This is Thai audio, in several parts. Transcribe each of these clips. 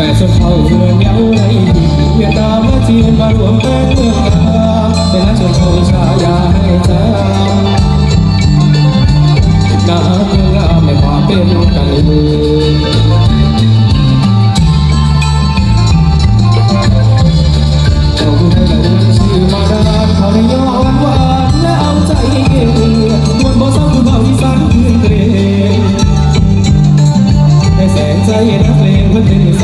แต่สมเขาเชื่อเงาไรดีเวียดตามและจีนมารวมเป็นเมืองกันแต่ละชนชนชา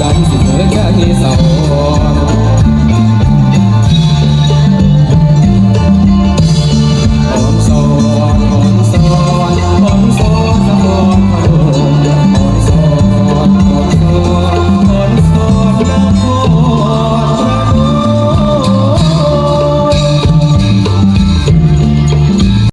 暂时停留在